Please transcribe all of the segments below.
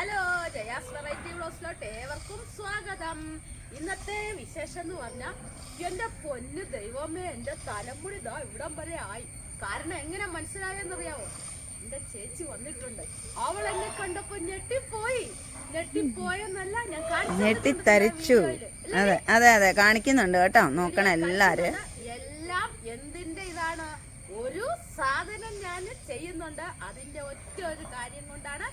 Hello Jaya's variety ബ്ലോസിലോട്ട് ഏവർക്കും സ്വാഗതം. ഇന്നത്തെ വിശേഷം എന്ന് പറഞ്ഞാൽ എന്റെ പൊന്ന് ദൈവമേ എന്റെ തലമുടി ഇതാ ഇവിടം വരെ ആയി. കാരണം എങ്ങനെ മനസ്സിലായെന്നറിയാവോ? എന്റെ ചേച്ചി വന്നിട്ടുണ്ട്. അവൾ എന്നെ കണ്ടപ്പോ ഞെട്ടിപ്പോയി. ഞെട്ടിപ്പോയെന്നല്ല ഞാൻ ഞെട്ടിത്തരിച്ചു. അതെ അതെ അതെ കാണിക്കുന്നുണ്ട് കേട്ടോ. നോക്കണം എല്ലാരും. എല്ലാം എന്തിന്റെ ഇതാണ്? ഒരു സാധനം ഞാൻ ചെയ്യുന്നുണ്ട്. അതിന്റെ ഒറ്റ ഒരു കാര്യം കൊണ്ടാണ്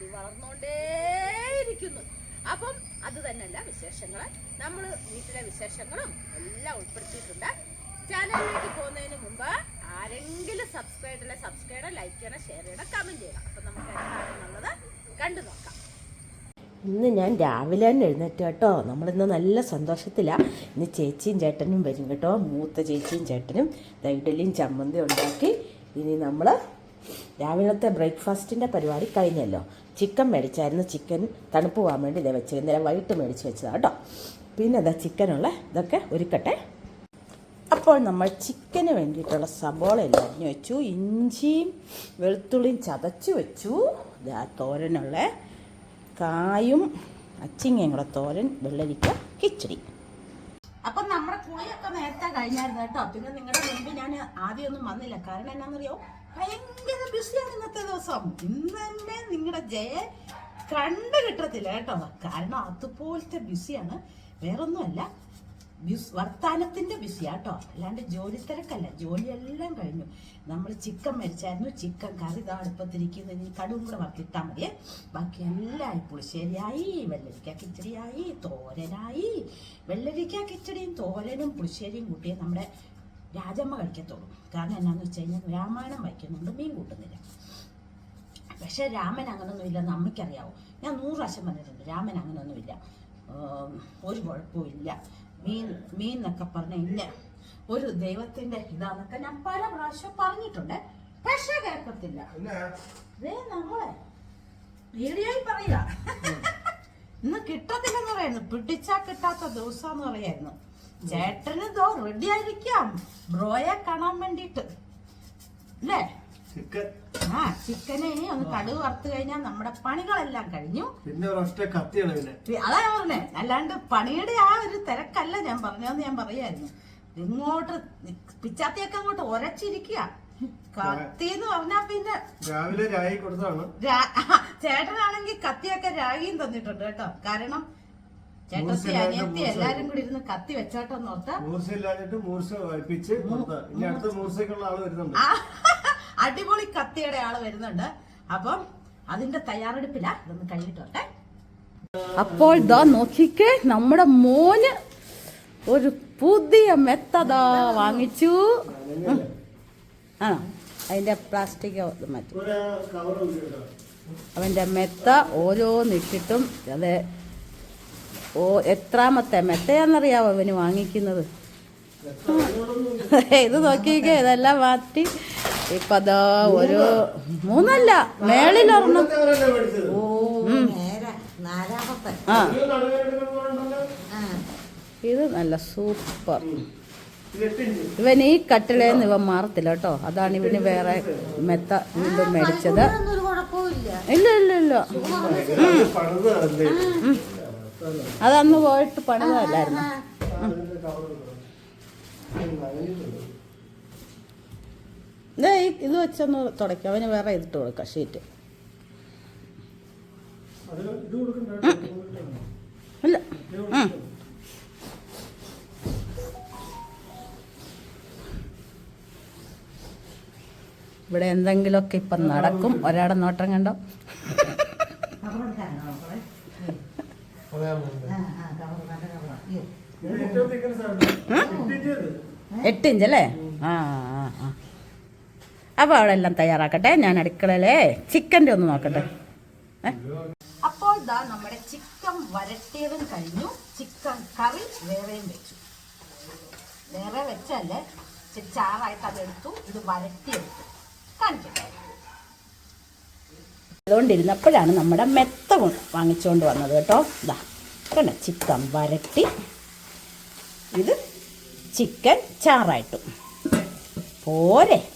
മുടി വളർന്നുകൊണ്ടേയിരിക്കുന്നു അപ്പം അത് തന്നെയല്ല വിശേഷങ്ങൾ നമ്മൾ വീട്ടിലെ വിശേഷങ്ങളും എല്ലാം ഉൾപ്പെടുത്തിയിട്ടുണ്ട്. ചാനലിലേക്ക് പോകുന്നതിന് മുമ്പ് ആരെങ്കിലും സബ്സ്ക്രൈബ് ചെയ്യണം സബ്സ്ക്രൈബ് ചെയ്യണം ലൈക്ക് ചെയ്യണം ഷെയർ ചെയ്യണം കമന്റ് ചെയ്യണം. അപ്പം നമുക്ക് എന്താണെന്നുള്ളത് കണ്ടു നോക്കാം. ഇന്ന് ഞാൻ രാവിലെ തന്നെ എഴുന്നേറ്റ് കേട്ടോ. നമ്മളിന്ന് നല്ല സന്തോഷത്തിലാണ് ഇന്ന് ചേച്ചിയും ചേട്ടനും വരും കേട്ടോ. മൂത്ത ചേച്ചിയും ചേട്ടനും ഇഡലിയും ചമ്മന്തി ഉണ്ടാക്കി. ഇനി നമ്മൾ രാവിലത്തെ ബ്രേക്ക്ഫാസ്റ്റിന്റെ പരിപാടി കഴിഞ്ഞല്ലോ. ചിക്കൻ മേടിച്ചായിരുന്നു ചിക്കൻ തണുപ്പ് പോകാൻ വേണ്ടി ഇതേ വെച്ചത്. ഇന്നലെ വൈകിട്ട് മേടിച്ച് വെച്ചതാണ് കേട്ടോ. പിന്നെ ഇതാ ചിക്കനുള്ള ഇതൊക്കെ ഒരുക്കട്ടെ. അപ്പോൾ നമ്മൾ ചിക്കന് വേണ്ടിയിട്ടുള്ള സബോള എല്ലാം അരിഞ്ഞു വെച്ചു. ഇഞ്ചിയും വെളുത്തുള്ളിയും ചതച്ചു വെച്ചു. ഇതാ തോരനുള്ള കായും അച്ചിങ്ങയും കൂടെ തോരൻ വെള്ളരിക്ക കിച്ചടി. അപ്പം നമ്മുടെ കുളിയൊക്കെ നേരത്തെ കഴിഞ്ഞായിരുന്നു കേട്ടോ. പിന്നെ നിങ്ങളുടെ മുമ്പിൽ ഞാൻ ആദ്യമൊന്നും വന്നില്ല. കാരണം എന്നാണെന്നറിയോ ഭയങ്കര ബിസിയാണ് ഇന്നത്തെ ദിവസം. ഇന്ന് തന്നെ നിങ്ങളുടെ ജയ കണ്ടു കിട്ടത്തില്ല കേട്ടോ. കാരണം അതുപോലത്തെ ബിസിയാണ്. വേറൊന്നുമല്ല ബിസ് വർത്താനത്തിന്റെ ബിസിയാട്ടോ അല്ലാണ്ട് ജോലി തിരക്കല്ല. ജോലിയെല്ലാം കഴിഞ്ഞു. നമ്മൾ ചിക്കൻ മരിച്ചായിരുന്നു ചിക്കൻ കറി ഇതാ അടുപ്പത്തിരിക്കുന്നു. ഇനി കടുവും കൂടെ വറുത്തിട്ടാൽ മതി ബാക്കി എല്ലാം പുളിശ്ശേരിയായി വെള്ളരിക്ക കിച്ചടിയായി. തോരനായി. വെള്ളരിക്ക കിച്ചടിയും തോരനും പുളിശ്ശേരിയും കൂട്ടിയേ നമ്മുടെ രാജമ്മ കഴിക്കത്തുള്ളൂ. കാരണം എന്നാന്ന് വെച്ച് കഴിഞ്ഞാൽ രാമായണം വഹിക്കുന്നുണ്ട് മീൻ കൂട്ടുന്നില്ല. പക്ഷേ രാമൻ അങ്ങനൊന്നും അങ്ങനൊന്നുമില്ല അമ്മയ്ക്കറിയാവോ? ഞാൻ നൂറ് പ്രാവശ്യം പറഞ്ഞിട്ടുണ്ട് രാമൻ അങ്ങനൊന്നുമില്ല ഇല്ല. ഒരു കുഴപ്പമില്ല മീൻ മീൻ എന്നൊക്കെ പറഞ്ഞ ഇല്ല. ഒരു ദൈവത്തിന്റെ ഇതാന്നൊക്കെ ഞാൻ പല പ്രാവശ്യം പറഞ്ഞിട്ടുണ്ട്. പക്ഷെ കേൾക്കത്തില്ല. നമ്മളെ വീഡിയോയിൽ പറയുക. ഇന്ന് കിട്ടത്തില്ലെന്ന് പറയുന്നു. പിടിച്ചാ കിട്ടാത്ത ദിവസം എന്ന് പറയായിരുന്നു. ചേട്ടന് ഇതോ റെഡി ആയിരിക്കാം. ബ്രോയെ കാണാൻ വേണ്ടിട്ട് അല്ലേ? ആ ചിക്കനെ ഒന്ന് കടുക് വറുത്ത് കഴിഞ്ഞാൽ നമ്മുടെ പണികളെല്ലാം കഴിഞ്ഞു. പിന്നെ ഒരൊറ്റ കത്തിയാണ് പിന്നെ. പി- അതാ ഞാൻ പറഞ്ഞേ. അല്ലാണ്ട് പണിയുടെ ആ ഒരു തിരക്കല്ല ഞാൻ പറഞ്ഞതെന്ന് ഞാൻ പറയായിരുന്നു. ഇങ്ങോട്ട് പിച്ചാത്തിയൊക്കെ അങ്ങോട്ട് ഒരച്ചിരിക്കുക കത്തി എന്ന് പറഞ്ഞാ പിന്നെ രാവിലെ രാഗി കൊടുത്താണ് ചേട്ടനാണെങ്കിൽ കത്തിയൊക്കെ രാഗിയും തന്നിട്ടുണ്ട് കേട്ടോ. കാരണം ചേട്ടത്തി മൂർച്ചയില്ലാത്ത അനിയത്തി എല്ലാരും കൂടി ഇരുന്ന് കത്തി വെച്ചോട്ടെന്ന് ഓർത്ത. മൂർച്ച ഇല്ലാഞ്ഞിട്ട് മൂർച്ച വായിപ്പിച്ച് കൊടുത്ത. ഇനി അടുത്ത മൂർച്ചയ്ക്കുള്ള ആൾ വരുന്നുണ്ട്. അടിപൊളി കത്തിയുടെ ആൾ വരുന്നുണ്ട്. അപ്പം അതിന്റെ തയ്യാറെടുപ്പിലാ. ഇതൊന്ന് കഴിഞ്ഞിട്ടോട്ടെ. അപ്പോൾ ദാ നോക്കിക്കേ നമ്മുടെ മോന് ഒരു പുതിയ മെത്തതാ വാങ്ങിച്ചു. ആ ആണോ അതിന്റെ പ്ലാസ്റ്റിക് മാറ്റി ഒരു കവർ കേട്ടോ അവന്റെ മെത്ത ഓരോന്നിട്ടിട്ടും അത് ഓ എത്രാമത്തെ? മെത്തയാണെന്നറിയാവോ അവന് വാങ്ങിക്കുന്നത്? ഇത് നോക്കിയേ ഇതെല്ലാം മാറ്റി. ഇപ്പൊ അതോ ഒരു മൂന്നല്ല. മേളിലൊരെണ്ണം. ആ. ഇത് നല്ല സൂപ്പർ. ഇവൻ ഈ കട്ടിലേന്ന് ഇവൻ മാറത്തില്ല കേട്ടോ. അതാണ് ഇവന് വേറെ മെത്ത വീണ്ടും മേടിച്ചത്. ഇല്ല. ഇല്ല ഇല്ല അതന്ന് പോയിട്ട് പണിതല്ലായിരുന്നു. ഇത് വെച്ചൊന്ന് തുടയ്ക്കാം. അവന് വേറെ ഇതിട്ട് കൊടുക്കാം ഷീറ്റ്. ഇല്ല. ഇവിടെ എന്തെങ്കിലുമൊക്കെ ഇപ്പം നടക്കും. ഒരാടെ നോട്ടം കണ്ടോ? എട്ട് ഇഞ്ച് അല്ലേ? ആ ആ ആ. അപ്പോൾ അവിടെ എല്ലാം തയ്യാറാക്കട്ടെ. ഞാൻ അടുക്കളയിലെ ചിക്കന്റെ ഒന്ന് നോക്കട്ടെ. അപ്പോൾ ദാ നമ്മുടെ ചിക്കൻ വരട്ടിയതും കഴിഞ്ഞു. ചിക്കൻ കറി വേറെയും വെച്ചു. വേറെ വെച്ചല്ലേ ചാറായിട്ട് അതെടുത്തു. ഇത് വരട്ടിയെടുത്തു. കാണിക്കട്ടെ. അതുകൊണ്ടിരുന്നപ്പോഴാണ് നമ്മുടെ മെത്ത വാങ്ങിച്ചുകൊണ്ട് വന്നത് കേട്ടോ. ഇതാ കണ്ട? ചിക്കൻ വരട്ടി. ഇത് ചിക്കൻ ചാറായിട്ടും. പോരെ.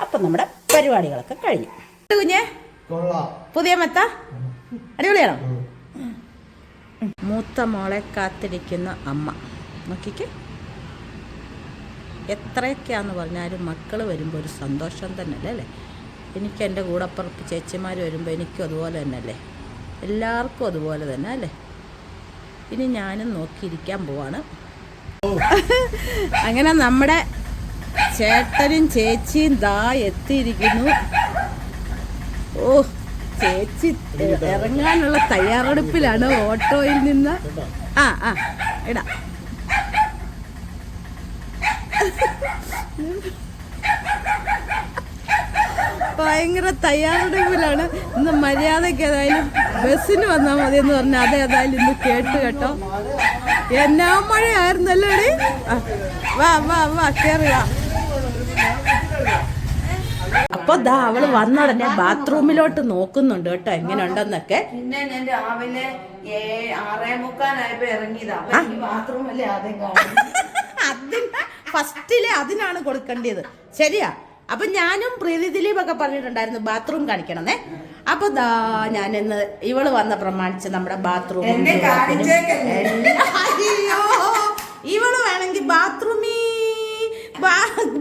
അപ്പം നമ്മുടെ പരിപാടികളൊക്കെ കഴിഞ്ഞു. കുഞ്ഞെ? പുതിയ മെത്ത? അടിപൊളിയാണോ? മൂത്ത മോളെ കാത്തിരിക്കുന്ന അമ്മ. നോക്കിക്കേ. എത്രയൊക്കെയാന്ന് പറഞ്ഞാലും മക്കൾ വരുമ്പോൾ ഒരു സന്തോഷം തന്നെയല്ലേ അല്ലേ? എനിക്ക് എന്റെ കൂടപ്പുറത്ത് ചേച്ചിമാർ വരുമ്പോൾ എനിക്കും അതുപോലെ തന്നെയല്ലേ? എല്ലാവർക്കും അതുപോലെ തന്നെ അല്ലേ? ഇനി ഞാനും നോക്കിയിരിക്കാൻ പോവാണ്. അങ്ങനെ നമ്മുടെ ചേട്ടനും ചേച്ചിയും ദാ എത്തിയിരിക്കുന്നു. ഓ ചേച്ചി ഇറങ്ങാനുള്ള തയ്യാറെടുപ്പിലാണ് ഓട്ടോയിൽ നിന്ന്. ആ ആ ഇടാ. ഭയങ്കര തയ്യാറെടുപ്പിലാണ്. ഇന്ന് മര്യാദയ്ക്ക് ഏതായാലും ബസ്സിന് വന്നാൽ മതി എന്ന് പറഞ്ഞാൽ അത് ഏതായാലും ഇന്ന് കേട്ട് കേട്ടോ. എന്നാ മഴയായിരുന്നല്ലോ വാ വാ വാ വാ. അപ്പൊ ദാ അവൾ വന്ന ഉടനെ ബാത്റൂമിലോട്ട് നോക്കുന്നുണ്ട് കേട്ടോ എങ്ങനെയുണ്ടെന്നൊക്കെ. പിന്നെ ഞാൻ രാവിലെ ഏ- ആറേ മുക്കാലായപ്പോ ഇറങ്ങിയതാ. അപ്പൊ ഈ ബാത്റൂം അല്ലേ ആദ്യം കാണും ഫസ്റ്റിലെ അതിനാണ് കൊടുക്കേണ്ടത് ശരിയാ? അപ്പൊ ഞാനും പ്രീതി ദിലീപൊക്കെ പറഞ്ഞിട്ടുണ്ടായിരുന്നു ബാത്റൂം കാണിക്കണമെന്നേ. അപ്പൊ ദാ ഞാൻ ഇന്ന് ഇവൾ വന്ന പ്രമാണിച്ച് നമ്മുടെ ബാത്റൂം? അയ്യോ ഇവൾ വേണമെങ്കിൽ ബാത്റൂമീ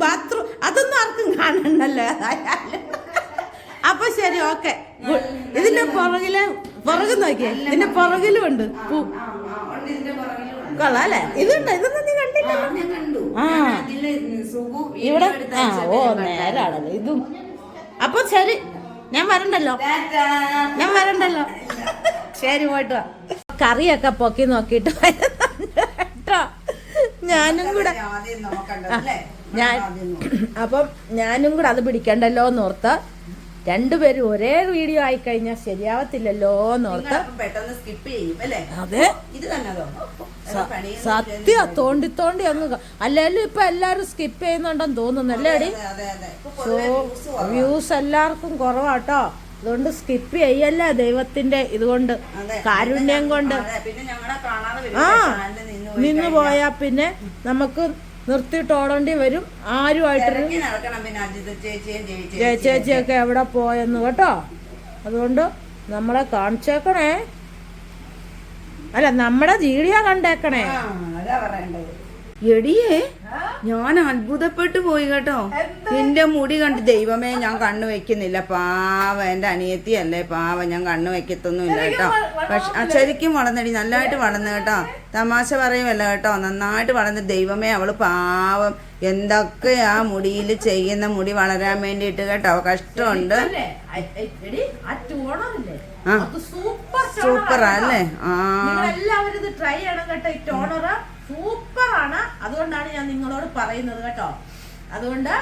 ബാത്റൂം അതൊന്നും ആർക്കും കാണണ്ടല്ലോ. അപ്പൊ ശരി ഓക്കെ. ഇതിന്റെ പുറകിൽ പുറകു നോക്കിയേ. ഇതിന്റെ പുറകിലും ഉണ്ട് പൂ കൊള്ളാം അല്ലേ? ഇതുണ്ട്? ഇതൊന്നും നീ കണ്ടില്ല? ഞാൻ കണ്ടു. ആ. ഇവിടെ? ആ ഓ നേരാണല്ലോ. ഇതും. അപ്പൊ ശരി. ഞാൻ വരണ്ടല്ലോ. ഞാൻ വരണ്ടല്ലോ. ശരി പോയിട്ട് വാ. കറിയൊക്കെ പൊക്കി നോക്കിയിട്ട് കേട്ടോ. ഞാനും കൂടെ. ഞാൻ. അപ്പം ഞാനും കൂടെ അത് പിടിക്കണ്ടല്ലോ എന്നോർത്ത്. രണ്ടുപേരും ഒരേ വീഡിയോ ആയി കഴിഞ്ഞാൽ ശരിയാവത്തില്ലല്ലോ എന്നോർത്ത് പെട്ടെന്ന് സ്കിപ്പ് ചെയ്യും അല്ലേ? അതെ. ഇത് തോന്നും സത്യ തോണ്ടി തോണ്ടി അങ്ങ് അല്ലെങ്കിലും ഇപ്പൊ എല്ലാരും സ്കിപ്പ് ചെയ്യുന്നുണ്ടെന്ന് തോന്നുന്നു അല്ലേ അടി? സോ. വ്യൂസ് എല്ലാവർക്കും കുറവാട്ടോ. അതുകൊണ്ട് സ്കിപ്പ് ചെയ്യല്ല ദൈവത്തിന്റെ ഇതുകൊണ്ട്. കാരുണ്യം കൊണ്ട്. ആ നിന്ന് പോയി പിന്നെ നമുക്ക് നിർത്തിയിട്ട് ഓടേണ്ടി വരും. ആരുമായിട്ട് ജയ ചേച്ചിയൊക്കെ എവിടെ പോയെന്ന് കേട്ടോ. അതുകൊണ്ട് നമ്മളെ കാണിച്ചേക്കണേ. അല്ല നമ്മടെ വീഡിയോ കണ്ടേക്കണേ. എടിയേ ഞാൻ അത്ഭുതപ്പെട്ടു പോയി കേട്ടോ. നിന്റെ മുടി കണ്ട് ദൈവമേ ഞാൻ കണ്ണു വെക്കുന്നില്ല. പാവ എന്റെ അനിയത്തി അല്ലേ പാവ ഞാൻ കണ്ണു വെക്കത്തൊന്നുമില്ല കേട്ടോ. പക്ഷെ ആ, ശരിക്കും വളർന്നടി നല്ലതായിട്ട് വളർന്നു കേട്ടോ. തമാശ പറയുമല്ല കേട്ടോ നന്നായിട്ട് വളർന്ന് ദൈവമേ അവൾ പാവം. എന്തൊക്കെ ആ മുടിയിൽ ചെയ്യുന്ന മുടി വളരാൻ വേണ്ടിയിട്ട് കേട്ടോ കഷ്ടമുണ്ട്. സൂപ്പറാ അല്ലേ ആ. എല്ലാവരും ഇത് ട്രൈ ചെയ്യണം കേട്ടോ. ഈ ടോണർ സൂപ്പർ ആണ്. അതുകൊണ്ടാണ് ഞാൻ നിങ്ങളോട് പറയുന്നത് കേട്ടോ. അതുകൊണ്ട്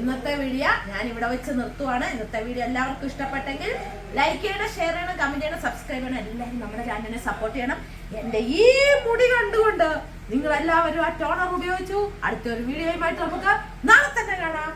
ഇന്നത്തെ വീഡിയോ ഞാൻ ഇവിടെ വെച്ച് നിർത്തുവാണ്. ഇന്നത്തെ വീഡിയോ എല്ലാവർക്കും ഇഷ്ടപ്പെട്ടെങ്കിൽ ലൈക്ക് ചെയ്യണം ഷെയർ ചെയ്യണം കമന്റ് ചെയ്യണം സബ്സ്ക്രൈബ് ചെയ്യണം. എല്ലാവരും നമ്മുടെ ചാനലിനെ സപ്പോർട്ട് ചെയ്യണം. എന്റെ ഈ മുടി കണ്ടുകൊണ്ട് നിങ്ങൾ എല്ലാവരും ആ ടോണർ ഉപയോഗിച്ചു. അടുത്തൊരു വീഡിയോയുമായിട്ട് നമുക്ക് നാളെ തന്നെ കാണാം.